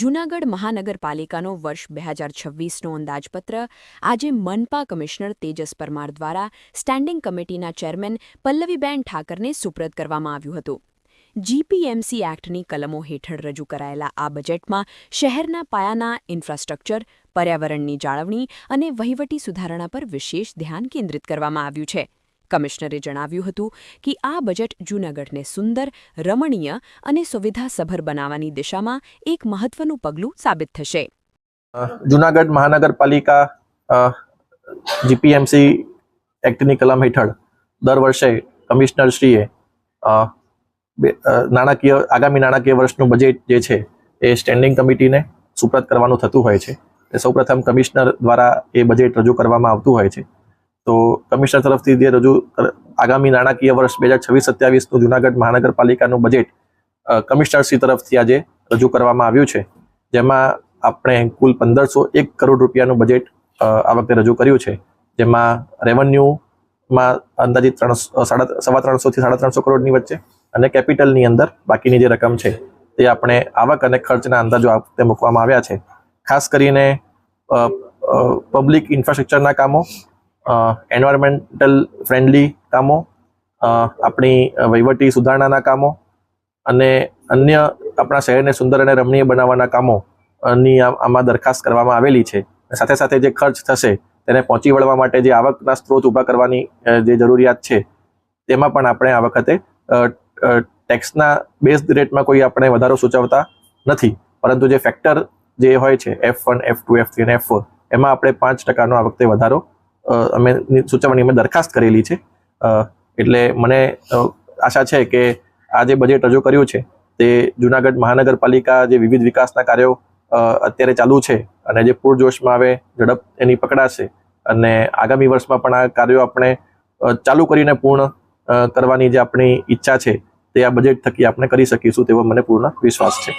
જૂનાગઢ મહાનગરપાલિકાનો વર્ષ બે હજાર છવ્વીસનો અંદાજપત્ર આજે મનપા કમિશનર તેજસ પરમાર દ્વારા સ્ટેન્ડિંગ કમિટીના ચેરમેન પલ્લવીબેન ઠાકરને સુપ્રત કરવામાં આવ્યું હતું. જીપીએમસી એક્ટની કલમો હેઠળ રજૂ કરાયેલા આ બજેટમાં શહેરના પાયાના ઇન્ફ્રાસ્ટ્રક્ચર, પર્યાવરણની જાળવણી અને વહીવટી સુધારણા પર વિશેષ ધ્યાન કેન્દ્રિત કરવામાં આવ્યું છે. કમિશનરે જણાવ્યું હતું કે આ બજેટ જૂનાગઢને સુંદર, રમણીય અને સુવિધાસભર બનાવવાની દિશામાં એક મહત્વનું પગલું સાબિત થશે. જૂનાગઢ મહાનગરપાલિકા જીપીએમસી એક્ટની કલમ હેઠળ દર વર્ષે કમિશનરશ્રીએ નાણાકીય, આગામી નાણાકીય વર્ષનું બજેટ જે છે એ સ્ટેન્ડિંગ કમિટીને સુપ્રત કરવાનું થતું હોય છે. સૌપ્રથમ કમિશનર દ્વારા એ બજેટ રજૂ કરવામાં આવતું હોય છે. તો કમિશનર તરફથી જે રજૂ આગામી નાણાકીય વર્ષ બે હજાર છવ્વીસ સત્યાવીસનું જુનાગઢ મહાનગરપાલિકાનું બજેટ કમિશનરશ્રી તરફથી આજે રજૂ કરવામાં આવ્યું છે. જેમાં આપણે કુલ પંદરસો એક કરોડ રૂપિયાનું બજેટ આ વખતે રજૂ કર્યું છે. જેમાં રેવન્યુમાં અંદાજિત ત્રણસો સાડા સવા ત્રણસોથી સાડા ત્રણસો કરોડની વચ્ચે અને કેપિટલની અંદર બાકીની જે રકમ છે તે આપણે આવક અને ખર્ચના અંદાજો આ વખતે મૂકવામાં આવ્યા છે. ખાસ કરીને પબ્લિક ઇન્ફ્રાસ્ટ્રક્ચરના કામો એન્વાયરમેન્ટલ ફ્રેન્ડલી કામો આપણી વહીવટી સુધારણાના કામો અને અન્ય આપણા શહેરને સુંદર અને રમણીય બનાવવાના કામો અ, ની આમાં દરખાસ્ત કરવામાં આવેલી છે. સાથે સાથે જે ખર્ચ થશે તેને પહોંચી વળવા માટે જે આવકના સ્ત્રોત ઊભા કરવાની જે જરૂરિયાત છે તેમાં પણ આપણે આ વખતે ટેક્સના બેઝ રેટમાં કોઈ આપણે વધારો સૂચવતા નથી. પરંતુ જે ફેક્ટર જે હોય છે F one F two F three અને એફ ફોર એમાં આપણે પાંચ ટકાનો આ વખતે વધારો અમે સૂચવણી અમે દરખાસ્ત કરેલી છે. એટલે મને આશા છે કે આ જે બજેટ રજૂ કર્યું છે, તે જુનાગઢ મહાનગરપાલિકા જે વિવિધ વિકાસના કાર્યો અત્યારે ચાલુ છે અને જે પૂરજોશમાં આવે ઝડપ એની પકડાશે અને આગામી વર્ષમાં પણ આ કાર્યો આપણે ચાલુ કરીને પૂર્ણ કરવાની જે આપણી ઈચ્છા છે, તે આ બજેટ થકી આપણે કરી શકીશું તેવો મને પૂર્ણ વિશ્વાસ છે.